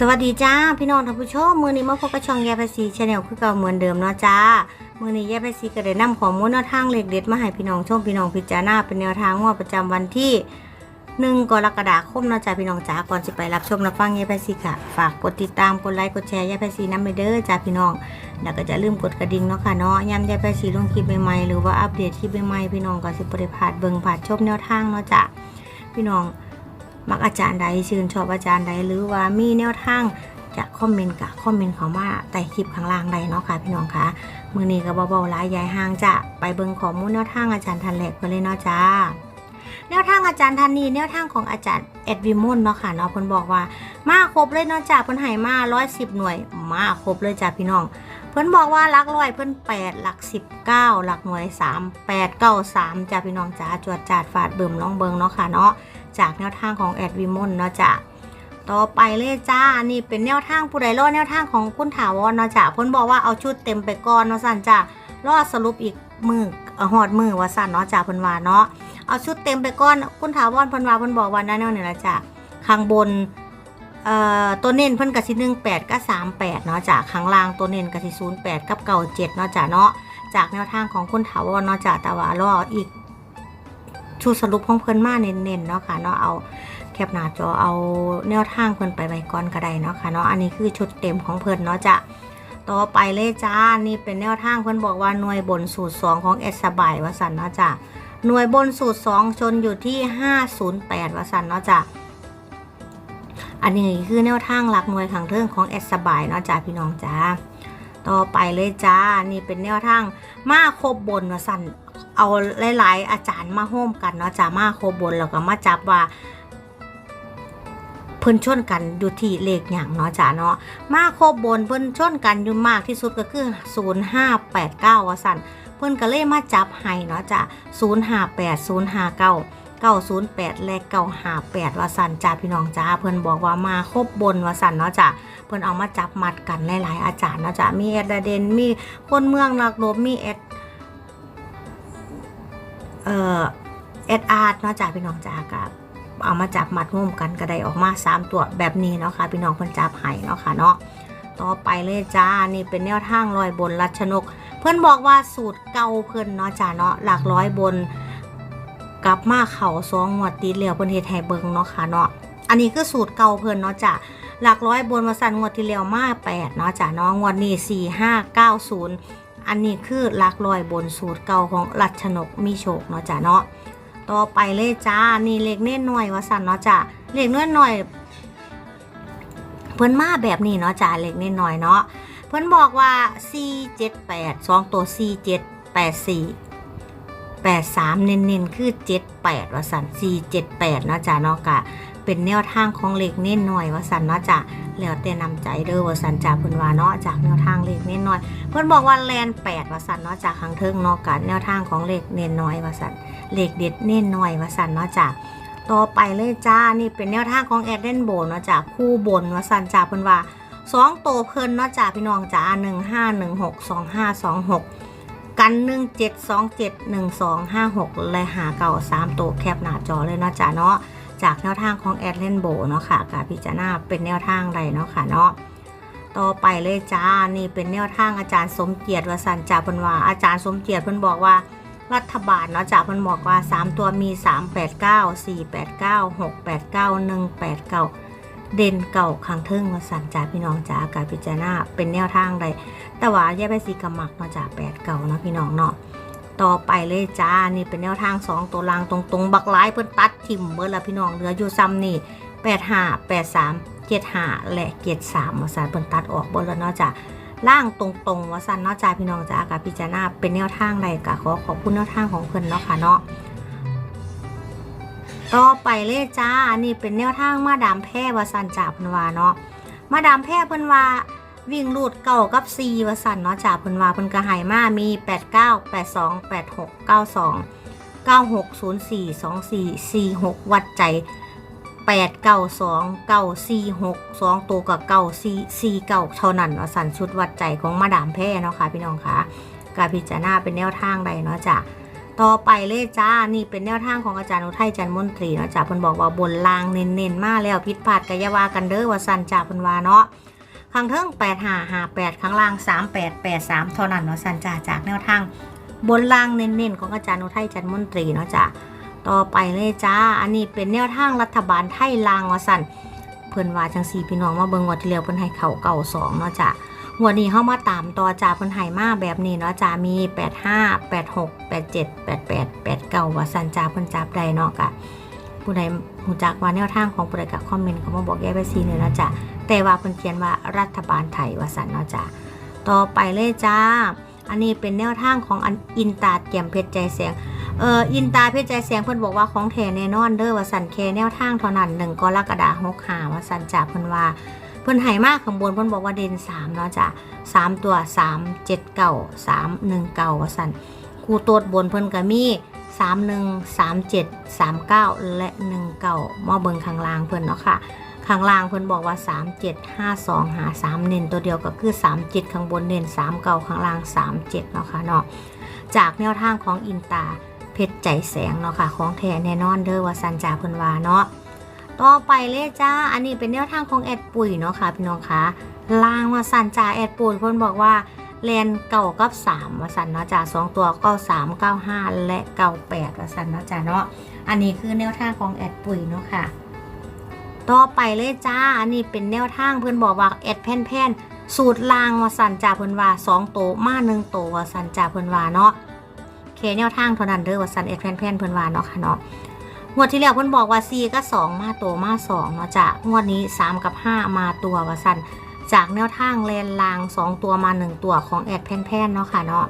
สวัสดีจ้าพี่น้องท่านผู้ชมมือนี้มาพบกับช่องแย่ภาษีชาแนลคือเก่าเหมือนเดิมเนาะจ้ามือนี้แย่ภาษีก็ได้นำข้อมูลแนวทางเลขเด็ดมาให้พี่น้องชมพี่น้องพิจารณาเป็นแนวทางงวดประจำวันที่หนึ่งกรกฎาคมเนาะจ้าพี่น้องจ้าก่อนจะไปรับชมรับฟังแย่ภาษีค่ะ ฝากกดติดตามกดไลค์กดแชร์แย่ภาษีน้ำไปเด้อจ้าพี่น้องแล้วก็จะลืมกดกระดิ่งเนาะค่ะเนาะย้ำแย่ภาษีลงคลิปใหม่ๆหรือว่าอัปเดตคลิปใหม่ๆพี่น้องก็สิบริพาดเบิ่งผ่านชมแนวทางเนาะจ้าพี่น้อง มักอาจารย์ใดชื่นชอบอาจารย์ใดหรือว่ามีแนวทางจะคอมเมนต์กับคอมเมนต์เขามาใต้คลิปข้างล่างใดเนาะค่ะพี่น้องคะมือนี้ก็เบาๆหลายยายห่างจะไปเบิ่งข้อมูลแนวทางอาจารย์ทันแหลกกันเลยเนาะจ้าแนวทางอาจารย์ทันนีแนวทางของอาจารย์เอ็ดวิมอนเนาะค่ะเนาะเพิ่นบอกว่ามาครบเลยเนาะจ้าเพิ่นให้มา110หน่วย มาครบเลยจ้าพี่น้อง เพิ่นบอกว่าหลักร้อยเพิ่น8หลัก19หลักหน่วย3 8 9 3จ้าพี่น้องจ้าจวดจาดฟาดเบิ่มลองเบิงเนาะค่ะเนาะ จากแนวทางของแอดวิมอนเนาะจ้ะต่อไปเลยจ้า นี่เป็นแนวทางผู้ใดรอดแนวทางของคุณถาวรเนาะจ้ะเพิ่นบอกว่าเอาชุดเต็มไปก่อนเนาะสั่นจ้ะรอดสรุปอีกมือหอดมือว่าสั่นเนาะจ้ะเพิ่นว่าเนาะเอาชุดเต็มไปก่อนคุณถาวรเพิ่นว่าเพิ่นบอกว่านั่นแนวนี่ยละจ้ะข้างบนเอ่อตัวเน้นเพิ่นก็สิ18กับ38เนาะจ้ะข้างล่างตัวเน้นก็สิ08กับ97เนาะจ้ะเนาะจากแนวทางของคุณถาวรเนาะจ้ะแต่ว่ารออีก ชุดสรุปของเพิ่นมาเน้นๆเนาะค่ะเนาะเอาแคปหน้าจอเอาแนวทางเพิ่นไปไว้ก่อนก็ได้เนาะค่ะเนาะอันนี้คือชุดเต็มของเพิ่นเนาะจะต่อไปเลยจ้า นี่เป็นแนวทางเพิ่นบอกว่าหน่วยบนสูตร 2 ของเอสบายวสันเนาะจ้ะหน่วยบนสูตร 2 ชนอยู่ที่ 508วสันเนาะจ้ะอันนี้คือแนวทางหลักหน่วยขังเทิงของเอสบายเนาะจ้ะพี่น้องจ้าต่อไปเลยจ้า นี่เป็นแนวทางมาครบบนวสัน เอาหลายๆอาจารย์มาโฮมกันเนาะจะมาโคบนแล้วก็มาจับว่าเพิ่นชนกันอยู่ที่เลขอย่างเนาะจ้ะเนาะมาโคบนเพิ่นชนกันอยู่มากที่สุดก็คือ 0589ว่าสั่นเพิ่นก็เลยมาจับให้เนาะจ้ะ058 059 908 และ 958 ว่าสั่นจ้าพี่น้องจ้าเพิ่นบอกว่ามาครบบนว่าสั่นเนาะจ้ะเพิ่นเอามาจับมัดกันหลายๆอาจารย์เนาะจ้ะมีแอดเดนมีคนเมืองนักรบมีแอด เอ่อเอ็ดอาร์ตเนาะจ้าพี่น้องจ้ากับเอามาจับมัดร่วมกันก็ได้ออกมา 3 ตัวแบบนี้เนาะค่ะพี่น้องเพิ่นจับให้เนาะค่ะเนาะต่อไปเลยจ้านี่เป็นแนวทางลอยบนรัชนก เพื่อนบอกว่าสูตรเก่าเพิ่นเนาะจ้าเนาะหลักร้อยบน กลับมาเข่าสองงวดติดแล้วเพิ่นเฮ็ดให้เบิงเนาะค่ะเนาะอันนี้คือสูตรเก่าเพิ่นเนาะจ้าหลักร้อยบนมาสั่นงวดที่แล้วมา8เนาะจ้าเนาะงวดนี้4590 อันนี้คือลักลอยบนสูตรเก่าของรัชนกมีโชคเนาะจ้ะเนาะต่อไปเลยจ้านี่เลขเน้นหน่อยว่าสันเนาะจ้ะเลขเน้นหน่อย เพิ่นมาแบบนี้เนาะจ้ะเลขเน้นหน่อยเนาะเพิ่นบอกว่า 4 7 8 2 ตัว 4 7 8 4 8 3 เน้นๆคือ 7 8ว่าสัน4 7 8เนาะจ้ะเนาะกะ เป็นแนวทางของเลขเน้นหน่อยว่าสันเนาะจ้ะแล้วแต่นำใจเด้อว่าสันจ้าเพิ่นว่าเนาะจากแนวทางเลขเน้นหน้อย เพิ่นบอกว่าแลน8ว่าสันเนาะจากข้งเทิงเนาะกันแนวทางของเลขเน้นน้อยว่าสันเลขเด็ดเน้นหน้อยว่าสันเนาะจ้าต่อไปเลยจ้านี่เป็นแนวทางของแอดเดนโบนเนาะจ้าคู่บนว่าสันจ้าเพิ่นว่าสองโตเพิ่นเนาะจ้าพี่น้องจ้า1516 2526กัน1727 1256และหาเก่า3ตัวแคปหน้าจอเลยเนาะจ้าเนาะ จากแนวทางของแอดเลนโบเนาะค่ะกับพิจารณาเป็นแนวทางใดเนาะค่ะเนาะต่อไปเลยจ้านี่เป็นแนวทางอาจารย์สมเกียรติวสันจ่าพิ่นว่าอาจารย์สมเกียรติเพิ่นบอกว่ารัฐบาลเนาะจ่าพนบอกว่า 3 ตัวมี 389 489 689 189 เด่นเก่าขังเทิงวสันจ่าพี่น้องจ้ากับพิจารณาเป็นแนวทางใดแต่ว่าแยกไปสีกำมักเนาะจ่าแปดเก่าเนาะพี่น้องเนาะ ต่อไปเลยจ้า นี่เป็นแนวทาง 2 ตัวรางตรงๆ บักไลายเพิ่นตัดทิมเบิดละพี่น้องเหลืออยู่ซ้ำนี่8 5 8 3 7 5และ7 3ว่าซั่นเพิ่นตัดออกเบิดแล้วเนาะจ้ะล่างตรงๆว่าสันเนาะจ้าพี่น้องจ้ากับพิจารณาเป็นแนวทางใดก็ขอขอบคุณแนวทางของเพิ่นเนาะค่ะเนาะต่อไปเลยจ้า นี่เป็นแนวทางมาดามแพร่ว่าซั่นจ้าเพิ่นว่าเนาะมาดามแพร่เพิ่นว่า วิ่งรูดเก่ากับ4ว่าสั่นเนาะจ้าเพิ่นว่าเพิ่นก็ให้มามี 89 82 86 92 96 04 24 46 วัดใจ 8 9 2 9 4 6 2 ตัวกับ9 4 4 9เท่านั้นว่าสั่นชุดวัดใจของมาดามแพ้เนาะค่ะพี่น้องค่ะกาพิจารณาเป็นแนวทางใดเนาะจ้ะต่อไปเลยจ้า นี่เป็นแนวทางของอาจารย์อุทัยจันมนตรีเนาะจ้าเพิ่นบอกว่าบนลางเน้นๆ มากแล้วผิดพลาดกายาวากันเด้อว่าสันจ้าเพิ่นว่าเนาะ ข้างเทิง8 5 5 8 ข้างล่าง 3 8 8 3เท่านั้นเนาะสันจ้าจากแนวทางบนล่างเน้นๆ ของอาจารย์อุทัยจันทร์มนตรีเนาะจ้าต่อไปเลยจ้า อันนี้เป็นแนวทางรัฐบาลไทยลางว่าสันเพิ่นว่าจังสี่พี่น้องมาเบิ่งงวดที่แล้วเพิ่นให้เข่าเก่าสองเนาะจ้างวนี้เข้ามาตามต่อจาเพิ่นให้มาแบบนี้เนาะจ้ามี 85 86 87 88 89ว่าสันจาเพิ่นจับได้เนาะกะผู้ใด หูจักว่าแนวทางของผู้ใดกับคอมเมนต์เขามาบอกแยกไปซีเนี่ยนาะจ้ะแต่ว่าเพิ่นเขียนว่ารัฐบาลไทยว่าสันเนาะจ้ะต่อไปเลยจ้า อันนี้เป็นแนวทางของอินตาเกียมเพชรใจแสงเอออินตาเพชรใจแสงเพิ่นบอกว่าของแท้แน่นอนเด้อว่าสันแค่แนวทางเท่านั้นหนึ่งกรกฎาคม65ว่าสันจ้าเพิ่นว่าเพิ่นให้มากข้างบนเพิ่นบอกว่าเด่น3เนาะจ้ะสามตัว3 7 9 3 1 9ว่าซั่นครูโตดบนเพิ่นก็มี 3 1 3 7 3 9 และ 1 9มาเบิ่งข้างล่างเพิ่นเนาะค่ะข้างล่างเพิ่นบอกว่า 3 7 5 2 หา 3 เน้นตัวเดียวก็คือ 3 7 ข้างบนเน้น3เก่าข้างล่าง 3 7เนาะค่ะเนาะจากแนวทางของอินตาเพชรใจแสงเนาะค่ะของแท้แน่นอนเด้อว่าสันจาเพิ่นว่าเนาะต่อไปเลยจ้า อันนี้เป็นแนวทางของแอดปุ๋ยเนาะค่ะพี่น้องคะล่างว่าสันจ่าแอดปุ๋ยเพิ่นบอกว่า แลนเก่ากับ3ว่าสันเนาะจ้าสองตัวก็3 9 5และ98ว่าสันเนาะจ้าเนาะอันนี้คือแนวทางของแอดปุ๋ยเนาะค่ะ ต่อไปเลยจ้า อันนี้เป็นแนวทางเพิ่อนบอกว่าแอดแผ่นแผ่นๆสูตรลางวสันจ่าเพิ่อนว่า2โตวมา1โตวว่าสันจ่าเพิ่อนว่าเนาะเคแนวทางเท่านั้นเด้อวสันแอดแผ่นแผ่นๆเพิ่อนว่าเนาะค่ะเนาะงวดที่แล้วเพิ่อนบอกว่า4ก็2มาตัวมา2เนาะจ้ะงวดนี้ 3 กับ 5 มาตัวว่าสั่น จากแนวทางแลนลาง 2 ตัวมา 1 ตัวของแอดแพนๆเนาะค่ะเนาะ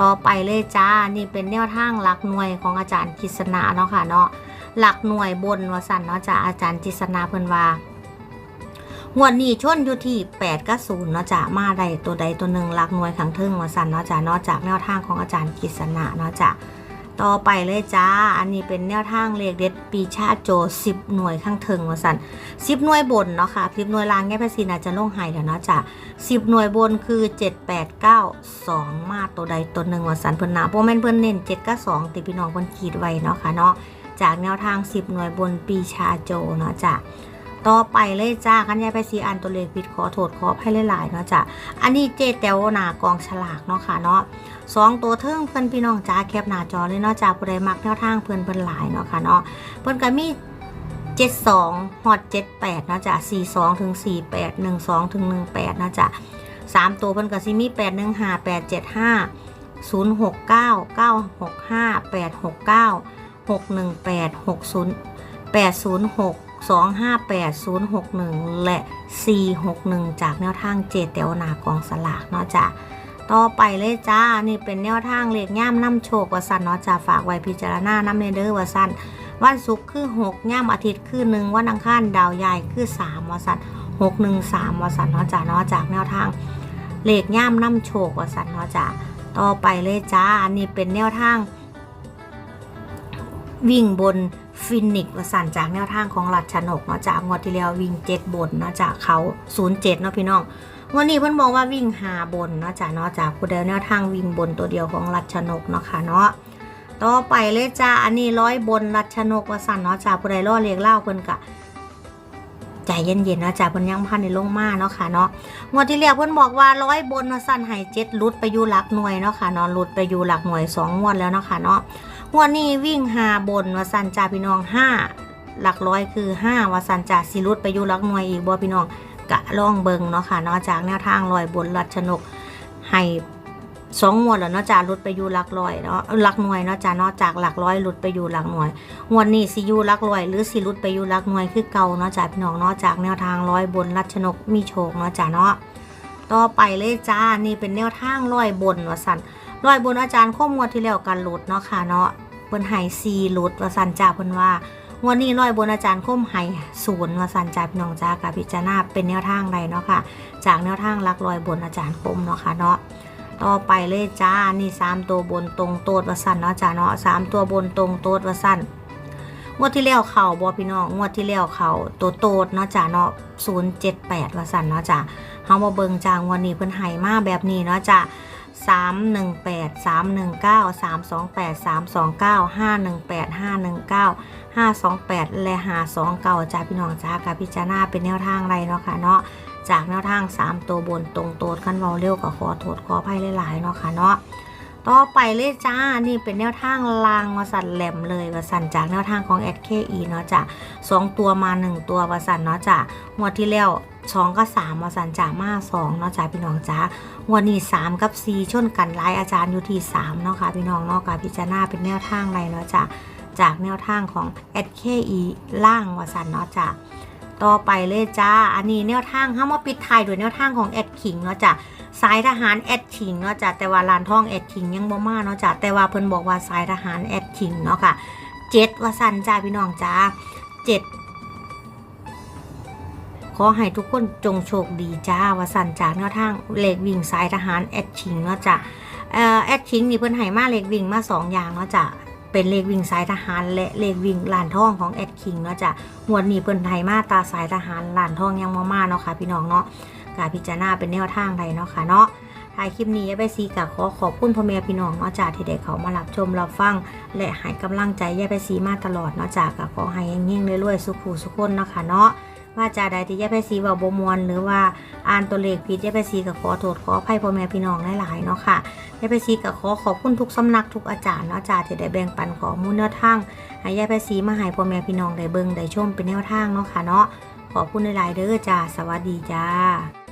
ต่อไปเลยจ้า นี่เป็นแนวทางหลักหน่วยของอาจารย์กิษณาเนาะค่ะเนาะหลักหน่วยบนวสันเนาะจ้ะอาจารย์กิษณาเพิ่นว่างวดนี้ชนอยู่ที่8กับ0เนาะจ้ะมาได้ตัวใดตัวหนึ่งหลักหน่วยขังทึ่งวสันเนาะจ้ะเนาะจากแนวทางของอาจารย์กิษณาเนาะจ้ะ ต่อไปเลยจ้า อันนี้เป็นแนวทางเลขเด็ดปีชาโจ10หน่วยข้างเทิงว่าสัน10หน่วยบนเนาะค่ะ10หน่วยล่างแง่ภาษีน่าจะลงไห้แล้วเนาะจ้ะ10หน่วยบนคือ7 8 9 2มาตัวใดตัวหนึ่งว่าสันเพิ่นนาโปรแมนเพิ่นเน้น7กับ2ติพี่น้องเพิ่นขีดไว้เนาะค่ะเนาะจากแนวทาง10หน่วยบนปีชาโจเนาะจ้ะ ต่อไปเลยจ้าคันยายไปสีอ่านตัวเลขผิดขอโทษขอให้หลายๆเนาะจ้ะอันนี้เจแตวหนากองฉลากเนาะค่ะเนาะสองตัวเทิงเพื่อนพี่น้องจ้าแคปหน้าจอเลยเนาะจ้าผู้ใดมักแนวทางเพื่อนเพื่อนหลายเนาะค่ะเนาะเพื่อนก็มีเจ็ดสองฮอดเจ็ดแปดเนาะจ้าสี่สองถึงสี่แปดหนึ่งสองถึงหนึ่งแปดเนาะจ้าสามตัวเพื่นก็สิมีแปดหนึ่งห้าแปดเจ็ดห้าศูนย์หกเก้าเก้าหกห้าแปดหกเก้าหกหนึ่งแปดหกศูนย์แปดศูนย์หก สองห้าแปดศูนย์หกหนึ่งและสี่หกหนึ่งจากแนวทางเจเตวหนา กองสลากเนาะจ้าต่อไปเลยจ้า นี่เป็นแนวทางเลขย่ามน้ำโชควสันเนาะจ้ะฝากไว้พิจารณาน้ำในเด้อวสันวันศุกร์คือ 6ย่ามอาทิตย์คือหนึ่งวันอังคารดาวใหญ่คือ 3วสันหกหนึ่งสามวาสันเนาะจ้าเนาะจากแนวทางเลขย่ามน้ำโชควสันเนาะจ้าต่อไปเลยจ้า อันนี้เป็นแนวทาง วิ่งบน ฟินิกส์สั่นจากแนวทางของหลัดชนกเนาะจากงวดที่แล้ววิ่งเจ็ดบนเนาะจากเขา07เนาะพี่น้องวันนี้เพิ่อนบอกว่าวิ่งหาบนเนาะจ้ะเนาะจากผู้ใดแนวทางวิ่งบนตัวเดียวของรัชนกเนาะค่ะเนาะต่อไปเลยจ้าอันนี้ร้อยบนรัชนกวสั่นเนาะจ้าผู้ใดล่อเรียกเล่าเพิ่อนกะใจเย็นๆเนาะจ้าเพิ่นยังพันในลงมาเนาะค่ะเนาะงวดที่แล้วเพิ่นบอกว่าร้อยบนว่าสั่นให้เจ็ดลุดไปอยู่หลักหน่วยเนาะค่ะเนาะลุดไปอยู่หลักหน่วยสองงวดแล้วเนาะค่ะเนาะ งวดนี้วิ่งหาบนวสันจ้าพี่น้องห้าหลักร้อยคือห้าวสันจ้าสิลุดไปอยู่หลักหน่วยอีกบ่พี่น้องกะล่องเบิงเนาะค่ะนอกจากแนวทางลอยบนรัชนกให้สองงวดแล้วเนาะจารุดไปอยู่หลักร้อยเนาะหลักหน่วยเนาะจากนอกจากหลักร้อยหลุดไปอยู่หลักหน่วยงวดนี้สิอยู่หลักร้อย หรือสิหลุดไปอยู่หลักหน่วยคือเก่าเนาะจากพี่น้องเนาะจากแนวทางร้อยบนรัชนกมีโชคเนาะจากเนาะต่อไปเลยจ้านี่เป็นแนวทางร้อยบนวสันร้อยบนอาจารย์ข้อมวดที่แล้วกันหลุดเนาะค่ะเนาะ เพิ่นให้ซีลุดว่าสันจ้าเพิ่นว่างวันนี้ร้อยบนอาจารย์คมไห้ศูนย์มาสันจ่าพี่น้องจ้ากับพิจารณาเป็นแนวทางใดเนาะค่ะ จากแนวทางลักลอยบนอาจารย์คมเนาะค่ะเนาะต่อไปเลยจ้านี่สามตัวบนตรงโตดว่าสันเนาะจ้าเนาะสามตัวบนตรงโตดว่าสันงวดที่แล้วเข่าบอพี่น้องงวดที่แล้วเข่าตัวโตดเนาะจ้าเนาะศูนย์เจ็ดแปดว่าสันเนาะจ้าเฮามาเบิงจางวันนี้เพิ่นไห้มาแบบนี้เนาะจ้า 318 319 328 329 518 519 528 และ529จ้าพี่น้องจ้ากับพิจารณาเป็นแนวทางไรเนาะค่ะเนาะจากแนวทาง 3 ตัวบนตรงโตดขั้นเบาเร็วก็ขอโทษขออภัยหลายๆเนาะค่ะเนาะ ต่อไปเลยจ้า นี่เป็นแนวทางลางวสันแหลมเลยวสันจากแนวทางของ SKE เนาะจ้ะสองตัวมา1ตัววสันเนาะจ้ะงวดที่แล้วสองกับสามวสันจ่ามาสองเนาะจ้าพี่น้องจ้าวันนี้3กับ4ชนกันหลายอาจารย์อยู่ที่3เนาะค่ะพี่น้องเนาะกับพิจารณาเป็นแนวทางอะไรเนาะจ้ะจากแนวทางของ SKE ล่างวสันเนาะจ้ะ ต่อไปเลยจ้า อันนี้แนวทางห้ามาปิดท้ายด้วยแนวทางของแอดคิงเนาะจ้ะสายทหารแอดคิงเนาะจ้ะแต่ว่าลานท่องแอดคิงยังบ่มาเนาะจ้ะแต่ว่าเพิ่นบอกว่าสายทหารแอดคิงเนาะค่ะเจ็ดวสันจ้าพี่น้องจ้าเจ็ดขอให้ทุกคนจงโชคดีจ้าวาสันจากแนวทางเลขวิ่งสายทหารแอดชิงเนาะจ้ะเอ่อแอดชิงนี่เพิ่นให้มาเลขวิ่งมาสองอย่างเนาะจ้ะ เป็นเลขวิ่งสายทหาร และเลขวิ่งลานทองของแอดคิงเนาะจ้ะงวดนี้เพิ่นให้มาตาสายทหารลานทองยังมามาเนาะค่ะพี่น้องเนาะกาพิจารณาเป็นแนวทางใดเนาะค่ะเนาะท้ายคลิปนี้ยาไปซีกับขอขอบคุณพ่อแม่พี่น้องเนาะจ้ะที่ได้เขามารับชมรับฟัง และให้กำลังใจยาไปซีมาตลอดเนาะจ้ะก็ขอให้ยิ่งๆรวยๆสุขุสุขคนเนาะค่ะเนาะ ว่าจาใดที่ยายไปสีเว่าบมวนหรือว่าอ่านตัวเลขผิดยายไปซีกับขอโทษขออภัยพ่อแม่พี่น้องหลายๆเนาะค่ะยายไปซีกับขอขอบคุณทุกสำนักทุกอาจารย์เนาะจ้าที่ได้แบ่งปันข้อมูลแนวทางให้ยายไปซีมาให้พ่อแม่พี่น้องได้เบิ่งได้ชมเป็นแนวทางเนาะค่ะเนาะขอบคุณหลายๆเด้อจ้าสวัสดีจ้า